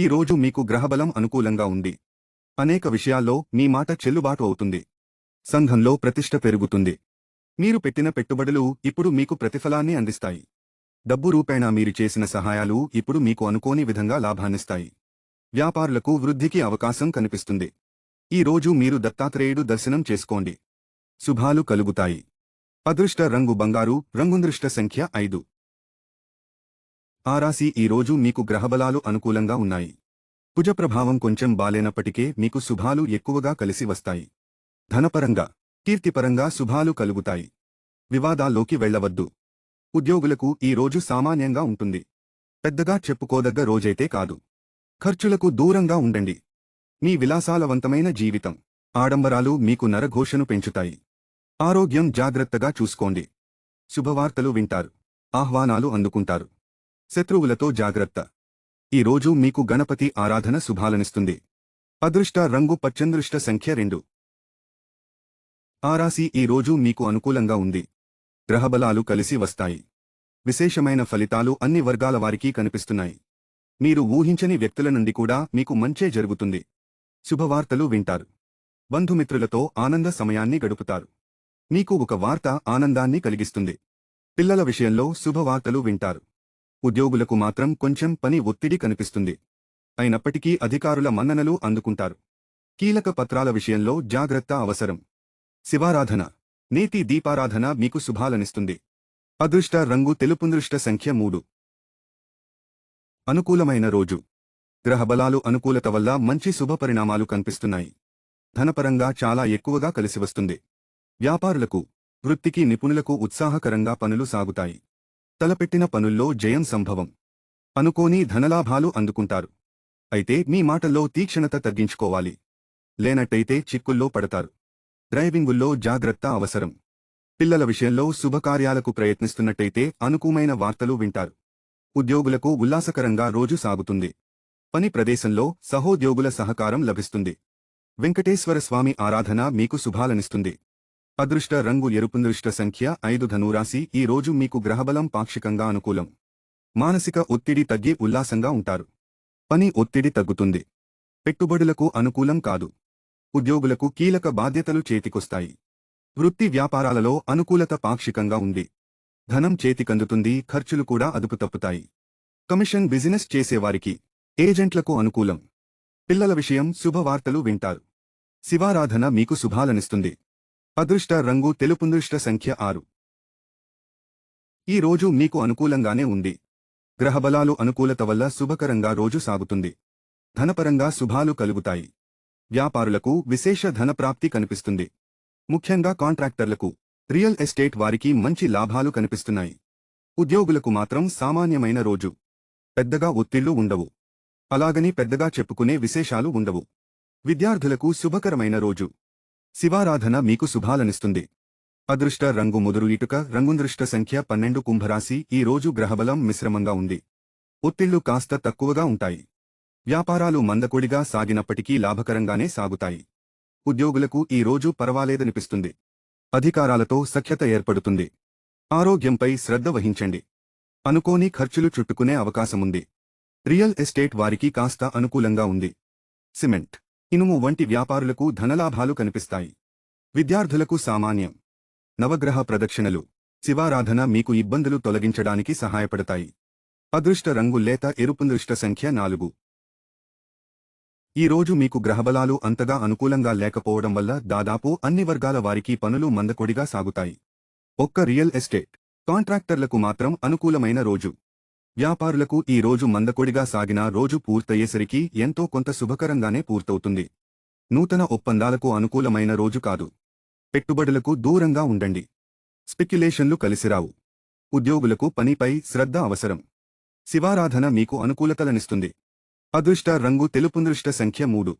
ఈ రోజు మీకు గ్రహబలం అనుకూలంగా ఉంది. అనేక విషయాల్లో మీ మాట చెల్లుబాటు అవుతుంది. సంఘంలో ప్రతిష్ట పెరుగుతుంది. మీరు పెట్టిన పెట్టుబడులు ఇప్పుడు మీకు ప్రతిఫలాన్ని అందిస్తాయి. డబ్బు రూపేణా మీరు చేసిన సహాయాలు ఇప్పుడు మీకు అనుకోని విధంగా లాభాన్నిస్తాయి. వ్యాపారులకు వృద్ధికి అవకాశం కనిపిస్తుంది. ఈ రోజు మీరు దత్తాత్రేయుడు దర్శనం చేసుకోండి. శుభాలు కలుగుతాయి. అదృష్ట రంగు బంగారు రంగుందృష్ట సంఖ్య ఐదు. ఆరాసి ఈ రోజు మీకు గ్రహబలాలు అనుకూలంగా ఉన్నాయి. కుజ ప్రభావం కొంచెం బాలేనప్పటికే మీకు శుభాలు ఎక్కువగా కలిసి వస్తాయి. ధనపరంగా కీర్తిపరంగా శుభాలు కలుగుతాయి. వివాదాల్లోకి వెళ్ళవద్దు ఉద్యోగులకు ఈ రోజు సామాన్యంగా ఉంటుంది. పెద్దగా చెప్పుకోదగ్గ రోజైతే కాదు. ఖర్చులకు దూరంగా ఉండండి. మీ విలాసాలవంతమైన జీవితం ఆడంబరాలు మీకు నరఘోషను పెంచుతాయి. ఆరోగ్యం జాగ్రత్తగా చూసుకోండి. శుభవార్తలు వింటారు. ఆహ్వానాలు అందుకుంటారు. శత్రువులతో జాగ్రత్త. ఈ రోజు మీకు గణపతి ఆరాధన శుభాలనిస్తుంది. అదృష్ట రంగు పచ్చందృష్ట సంఖ్య రెండు. ఆరాసి ఈ రోజు మీకు అనుకూలంగా ఉంది. గ్రహబలాలు కలిసి వస్తాయి. విశేషమైన ఫలితాలు అన్ని వర్గాల వారికి కనిపిస్తున్నాయి. మీరు ఊహించని వ్యక్తుల నుండి కూడా మీకు మంచే జరుగుతుంది. శుభవార్తలు వింటారు. బంధుమిత్రులతో ఆనంద సమయాన్ని గడుపుతారు. మీకు ఒక వార్త ఆనందాన్ని కలిగిస్తుంది. పిల్లల విషయంలో శుభవార్తలు వింటారు. ఉద్యోగులకు మాత్రం కొంచెం పని ఒత్తిడి కనిపిస్తుంది. అయినప్పటికీ అధికారుల మన్ననలు అందుకుంటారు. కీలక పత్రాల విషయంలో జాగ్రత్త అవసరం. శివారాధన. నీతి దీపారాధన మీకు శుభాలనిస్తుంది. అదృష్ట రంగు తెలుపుదృష్ట సంఖ్య మూడు. అనుకూలమైన రోజు. గ్రహబలాలు అనుకూలత వల్ల మంచి శుభపరిణామాలు కనిపిస్తున్నాయి. ధనపరంగా చాలా ఎక్కువగా కలిసివస్తుంది. వ్యాపారులకు వృత్తికి నిపుణులకు ఉత్సాహకరంగా పనులు సాగుతాయి. తలపెట్టిన పనుల్లో జయం సంభవం. అనుకోని ధనలాభాలు అందుకుంటారు. అయితే మీ మాటల్లో తీక్షణత తగ్గించుకోవాలి. లేనట్టయితే చిక్కుల్లో పడతారు. డ్రైవింగుల్లో జాగ్రత్త అవసరం. పిల్లల విషయంలో శుభకార్యాలకు ప్రయత్నిస్తున్నట్టయితే అనుకూమైన వార్తలు వింటారు. ఉద్యోగులకు ఉల్లాసకరంగా రోజు సాగుతుంది. పని ప్రదేశంలో సహోద్యోగుల సహకారం లభిస్తుంది. వెంకటేశ్వర స్వామి ఆరాధన మీకు శుభాలనిస్తుంది. అదృష్ట రంగు ఎరుపుదృష్ట సంఖ్య ఐదు ధనురాశి ఈ రోజు మీకు గ్రహబలం పాక్షికంగా అనుకూలం. మానసిక ఒత్తిడి తగ్గి ఉల్లాసంగా ఉంటారు. పని ఒత్తిడి తగ్గుతుంది. పెట్టుబడులకు అనుకూలం కాదు. ఉద్యోగులకు కీలక బాధ్యతలు చేతికొస్తాయి. వృత్తి వ్యాపారాలలో అనుకూలత పాక్షికంగా ఉంది. ధనం చేతికందుతుంది ఖర్చులు కూడా అదుపు తప్పుతాయి కమిషన్ బిజినెస్ చేసేవారికి ఏజెంట్లకు అనుకూలం. పిల్లల విషయం శుభవార్తలు వింటారు. శివారాధన మీకు శుభాలనిస్తుంది. అదృష్ట రంగు తెలుపుదృష్ట సంఖ్య ఆరు. ఈ రోజు మీకు అనుకూలంగానే ఉంది. గ్రహబలాలు అనుకూలత వల్ల శుభకరంగా రోజు సాగుతుంది. ధనపరంగా శుభాలు కలుగుతాయి. వ్యాపారులకు విశేష ధనప్రాప్తి కనిపిస్తుంది. ముఖ్యంగా కాంట్రాక్టర్లకు రియల్ ఎస్టేట్ వారికి మంచి లాభాలు కనిపిస్తున్నాయి. ఉద్యోగులకు మాత్రం సామాన్యమైన రోజు. పెద్దగా ఒత్తిళ్ళు ఉండవు. అలాగని పెద్దగా చెప్పుకునే విశేషాలు ఉండవు. విద్యార్థులకు శుభకరమైన రోజు. శివారాధన మీకు శుభాలనిస్తుంది. అదృష్ట రంగు ముదురు ఇటుక రంగుదృష్ట సంఖ్య పన్నెండు కుంభరాశి ఈ రోజు గ్రహబలం మిశ్రమంగా ఉంది. ఒత్తిళ్ళు కాస్త తక్కువగా ఉంటాయి. వ్యాపారాలు మందకొడిగా సాగినప్పటికీ లాభకరంగానే సాగుతాయి. ఉద్యోగులకు ఈ రోజు పర్వాలేదనిపిస్తుంది. అధికారాలతో సఖ్యత ఏర్పడుతుంది. ఆరోగ్యంపై శ్రద్ధ వహించండి. అనుకోని ఖర్చులు చుట్టుకునే అవకాశముంది. రియల్ ఎస్టేట్ వారికి కాస్త అనుకూలంగా ఉంది. సిమెంట్. ఇనుము వంటి వ్యాపారులకు ధనలాభాలు కనిపిస్తాయి. విద్యార్థులకు సామాన్యం. నవగ్రహ ప్రదక్షిణలు. శివారాధన మీకు ఇబ్బందులు తొలగించడానికి సహాయపడతాయి. అదృష్ట రంగు లేత ఎరుపుదృష్ట సంఖ్య నాలుగు. ఈ రోజు మీకు గ్రహబలాలు అంతగా అనుకూలంగా లేకపోవడం వల్ల దాదాపు అన్ని వర్గాల వారికి పనులు మందకొడిగా సాగుతాయి. ఒక్క రియల్ ఎస్టేట్. కాంట్రాక్టర్లకు మాత్రం అనుకూలమైన రోజు. వ్యాపారులకు ఈ రోజు మందకొడిగా సాగిన రోజు పూర్తయ్యేసరికి ఎంతో కొంత శుభకరంగానే పూర్తవుతుంది. నూతన ఒప్పందాలకు అనుకూలమైన రోజు కాదు. పెట్టుబడులకు దూరంగా ఉండండి. స్పెక్యులేషన్లు కలిసిరావు. ఉద్యోగులకు పనిపై శ్రద్ధ అవసరం. శివారాధన మీకు అనుకూలతలనిస్తుంది. అదృష్ట రంగు తెలుపునృష్ట సంఖ్య మూడు.